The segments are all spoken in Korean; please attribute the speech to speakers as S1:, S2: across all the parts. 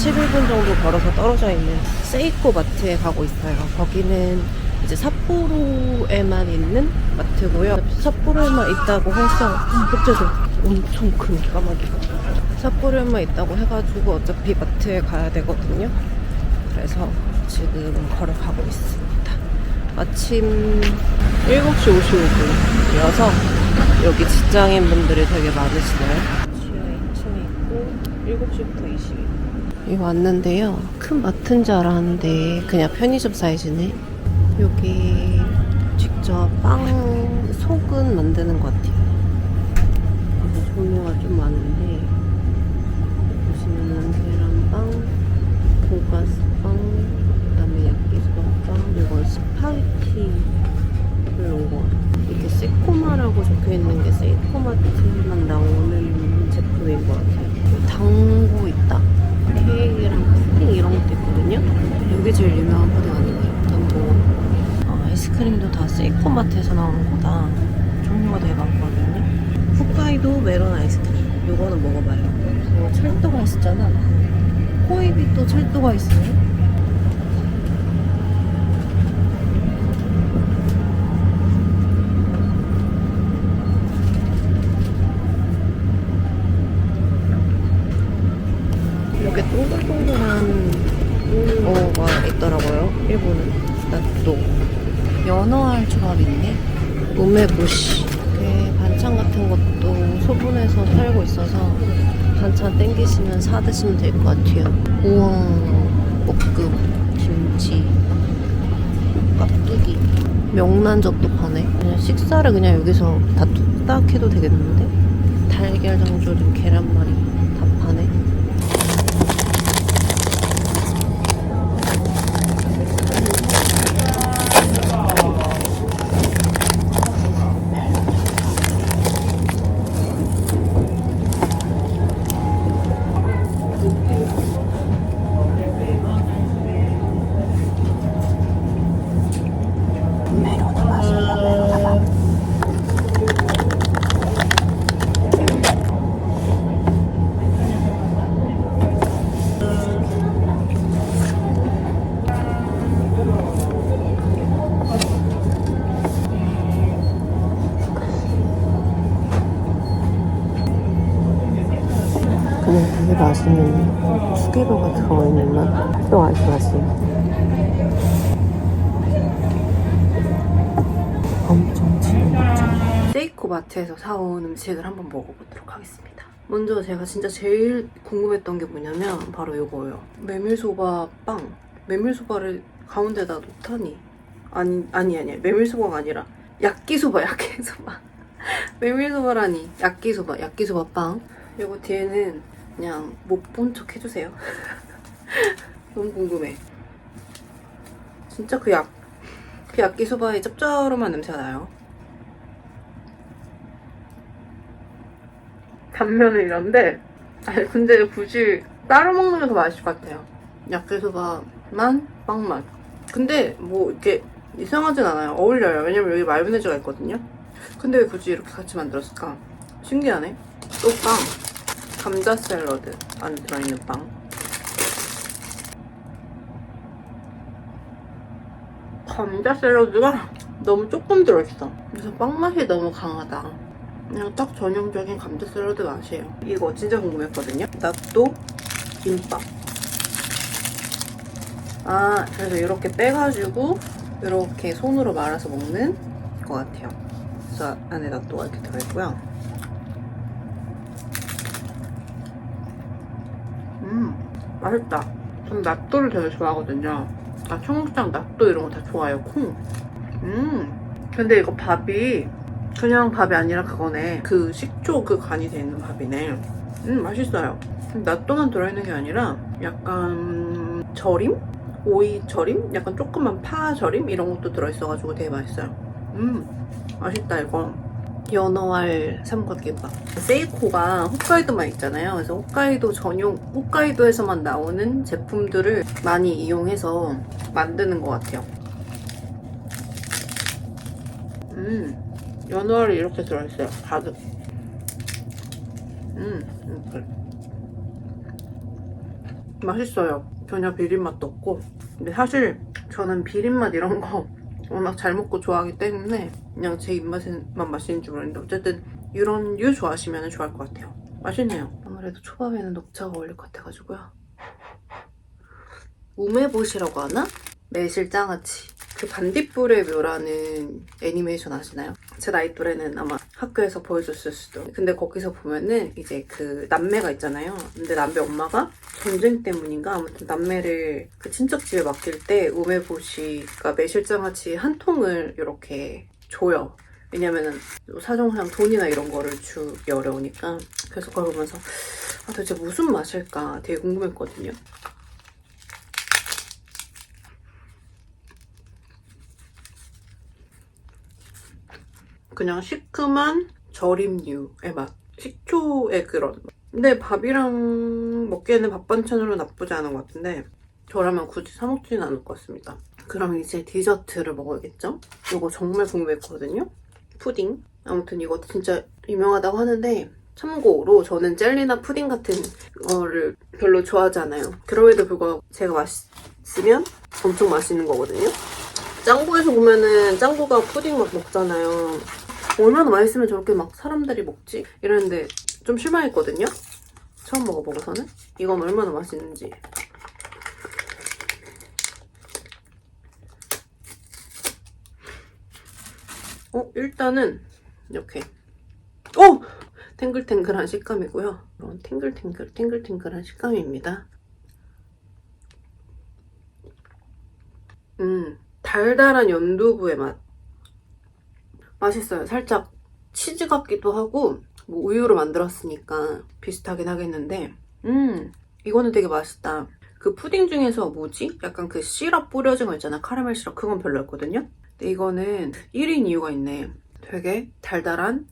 S1: 11분 정도 걸어서 떨어져 있는 세이코 마트에 가고 있어요. 거기는 이제 삿포로에만 있는 마트고요. 삿포로에만 있다고 해서 그때도 엄청 큰 까마귀가 삿포로에만 있다고 해가지고 어차피 마트에 가야 되거든요. 그래서 지금 걸어가고 있습니다. 아침 7시 55분이어서 여기 직장인 분들이 되게 많으시네요. 지하 2층에 있고 7시부터 20일. 여기 왔는데요. 큰 마트인 줄 알았는데 그냥 편의점 사이즈네. 여기 직접 빵 속은 만드는 것 같아요. 종류가 좀 많은데 보시면은 계란빵, 돈가스빵, 그다음에 야끼소바빵, 이건 스파게티 이런 거. 이렇게 세코마라고 적혀 있는 게 세이코마트만 다 세이코마트에서 나오는 거다. 종류가 되게 많거든요. 홋카이도 메론 아이스크림. 요거는 먹어봐요. 어, 찰떡가 있었잖아. 코입이 또 찰떡가 있어요. 이렇게 동글동글한 거가 있더라고요. 일본은 나또 연어알 있네. 우메보시. 이렇게 반찬 같은 것도 소분해서 팔고 있어서 반찬 땡기시면 사 드시면 될 것 같아요. 우엉, 볶음, 김치, 깍두기, 명란젓도 파네. 그냥 식사를 그냥 여기서 다 뚝딱 해도 되겠는데? 달걀 장조림, 계란말이 수개로가 들어있는 맛. 또 아주 맛있어요. 엄청 진한 맛 세이코 마트에서 사온 음식을 한번 먹어보도록 하겠습니다. 먼저 제가 진짜 제일 궁금했던 게 뭐냐면 바로 이거예요. 메밀소바 빵. 메밀소바를 가운데다 놓다니. 아니, 아니, 아니. 메밀소바가 아니라 야끼소바, 야끼소바. 메밀소바라니. 야끼소바, 야끼소바 빵. 이거 뒤에는 그냥 못 본 척 해주세요. 너무 궁금해. 진짜 그 약, 그 야끼소바의 짭짤한 냄새가 나요. 단면은 이런데, 아니, 근데 굳이 따로 먹는 게 더 맛있을 것 같아요. 야끼소바만 빵맛. 근데 뭐 이렇게 이상하진 않아요. 어울려요. 왜냐면 여기 마요네즈가 있거든요. 근데 왜 굳이 이렇게 같이 만들었을까? 신기하네. 또 빵. 감자 샐러드 안에 들어있는 빵. 감자 샐러드가 너무 조금 들어있어. 그래서 빵 맛이 너무 강하다. 그냥 딱 전형적인 감자 샐러드 맛이에요. 이거 진짜 궁금했거든요. 나또 김밥. 아, 그래서 이렇게 빼가지고 이렇게 손으로 말아서 먹는 것 같아요. 그래서 안에 나또가 이렇게 들어있고요. 음, 맛있다. 전 낫또를 되게 좋아하거든요. 아, 청국장, 낫또 이런 거 다 좋아해요. 콩. 음, 근데 이거 밥이 그냥 밥이 아니라 그거네. 그 식초 그 간이 돼 있는 밥이네. 음, 맛있어요. 낫또만 들어있는 게 아니라 약간 절임? 오이 절임? 약간 조그만 파 절임? 이런 것도 들어있어가지고 되게 맛있어요. 음, 맛있다, 이거. 연어알 삼각김밥. 세이코가 홋카이도만 있잖아요. 그래서 홋카이도 전용, 홋카이도에서만 나오는 제품들을 많이 이용해서 만드는 것 같아요. 음, 연어알이 이렇게 들어있어요. 가득. 음, 이렇게. 맛있어요. 전혀 비린맛도 없고. 근데 사실 저는 비린맛 이런 거 워낙 잘 먹고 좋아하기 때문에 그냥 제 입맛에만 맛있는 줄 모르는데 어쨌든 이런 류 좋아하시면 좋아할 것 같아요. 맛있네요. 아무래도 초밥에는 녹차가 어울릴 것 같아가지고요. 우메봇이라고 하나? 매실장아찌. 그 반딧불의 묘라는 애니메이션 아시나요? 제 나이 또래는 아마 학교에서 보여줬을 수도. 근데 거기서 보면은 이제 그 남매가 있잖아요. 근데 남매 엄마가 전쟁 때문인가 아무튼 남매를 그 친척 집에 맡길 때 우메보시가 매실장아찌 한 통을 이렇게 줘요. 왜냐면은 사정상 돈이나 이런 거를 주기 어려우니까. 그래서 그걸 보면서 아, 도대체 무슨 맛일까 되게 궁금했거든요. 그냥 시큼한 절임류의 맛. 식초의 그런 맛. 근데 밥이랑 먹기에는 밥 반찬으로 나쁘지 않은 것 같은데 저라면 굳이 사 먹지는 않을 것 같습니다. 그럼 이제 디저트를 먹어야겠죠? 이거 정말 궁금했거든요? 푸딩. 아무튼 이거 진짜 유명하다고 하는데 참고로 저는 젤리나 푸딩 같은 거를 별로 좋아하지 않아요. 그럼에도 불구하고 제가 맛있으면 엄청 맛있는 거거든요. 짱구에서 보면은 짱구가 푸딩 막 먹잖아요. 얼마나 맛있으면 저렇게 막 사람들이 먹지? 이랬는데 좀 실망했거든요. 처음 먹어보고서는 이건 얼마나 맛있는지. 어 일단은 이렇게 어 탱글탱글한 식감이고요. 이런 탱글탱글 탱글탱글한 식감입니다. 음 달달한 연두부의 맛. 맛있어요. 살짝 치즈 같기도 하고 뭐 우유로 만들었으니까 비슷하긴 하겠는데 음 이거는 되게 맛있다. 그 푸딩 중에서 뭐지? 약간 그 시럽 뿌려진 거 있잖아. 카라멜 시럽 그건 별로였거든요. 근데 이거는 1인 이유가 있네. 되게 달달한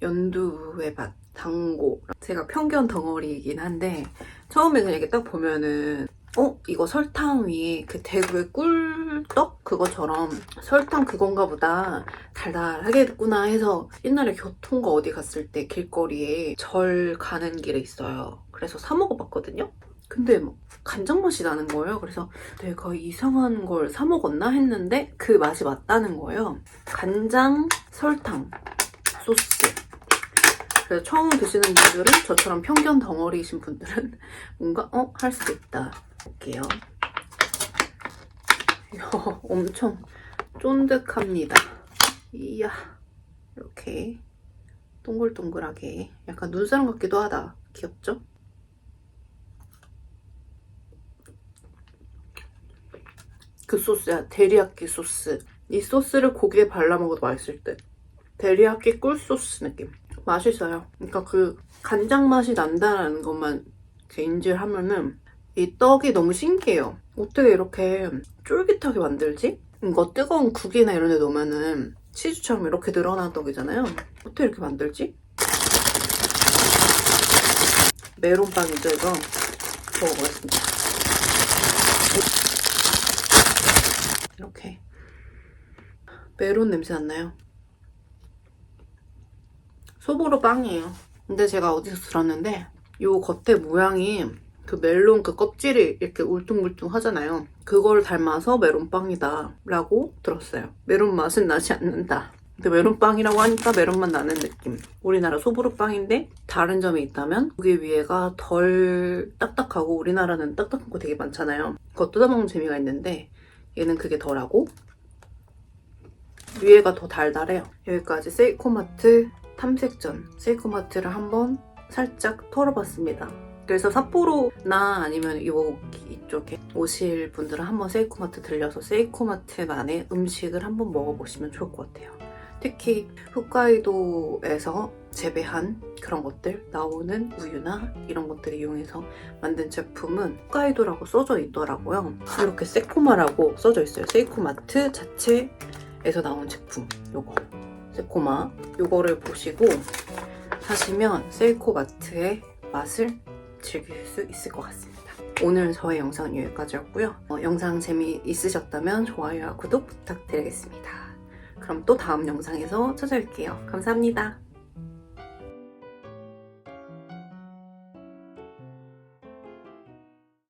S1: 연두의 맛. 당고. 제가 편견 덩어리이긴 한데 처음에 그냥 이렇게 딱 보면은 어? 이거 설탕 위에 그 대구의 꿀떡? 그거처럼 설탕 그건가 보다 달달하겠구나 해서 옛날에 교통가 어디 갔을 때 길거리에 절 가는 길에 있어요. 그래서 사 먹어봤거든요? 근데 뭐 간장 맛이 나는 거예요. 그래서 내가 이상한 걸 사 먹었나 했는데 그 맛이 맞다는 거예요. 간장, 설탕, 소스. 그래서 처음 드시는 분들은 저처럼 편견 덩어리이신 분들은 뭔가 어? 할 수도 있다. 볼게요. 엄청 쫀득합니다. 이야, 이렇게 동글동글하게 약간 눈사람 같기도 하다. 귀엽죠? 그 소스야, 데리야끼 소스. 이 소스를 고기에 발라 먹어도 맛있을 듯. 데리야끼 꿀 소스 느낌. 맛있어요. 그러니까 그 간장 맛이 난다는 것만 인지를 하면은 이 떡이 너무 신기해요. 어떻게 이렇게 쫄깃하게 만들지? 이거 뜨거운 국이나 이런 데 넣으면은 치즈처럼 이렇게 늘어난 떡이잖아요. 어떻게 이렇게 만들지? 메론빵이죠, 이거. 먹어보겠습니다. 이렇게. 메론 냄새 안 나요? 소보로 빵이에요. 근데 제가 어디서 들었는데 요 겉에 모양이 그 멜론 그 껍질이 이렇게 울퉁불퉁 하잖아요. 그걸 닮아서 메론빵이다 라고 들었어요. 메론 맛은 나지 않는다. 근데 메론빵이라고 하니까 메론맛 나는 느낌. 우리나라 소보루빵인데 다른 점이 있다면 그게 위에가 덜 딱딱하고 우리나라는 딱딱한 거 되게 많잖아요. 그거 뜯어먹는 재미가 있는데 얘는 그게 덜하고 위에가 더 달달해요. 여기까지 세이코마트 탐색전 세이코마트를 한번 살짝 털어봤습니다. 그래서 삿포로나 아니면 여기 이쪽에 오실 분들은 한번 세이코마트 들려서 세이코마트만의 음식을 한번 먹어보시면 좋을 것 같아요. 특히 홋카이도에서 재배한 그런 것들 나오는 우유나 이런 것들을 이용해서 만든 제품은 홋카이도라고 써져 있더라고요. 이렇게 세코마라고 써져 있어요. 세이코마트 자체에서 나온 제품 요거 세코마 요거를 보시고 하시면 세이코마트의 맛을 즐길 수 있을 것 같습니다. 오늘 저의 영상은 여기까지였고요. 어, 영상 재미있으셨다면 좋아요와 구독 부탁드리겠습니다. 그럼 또 다음 영상에서 찾아올게요. 감사합니다.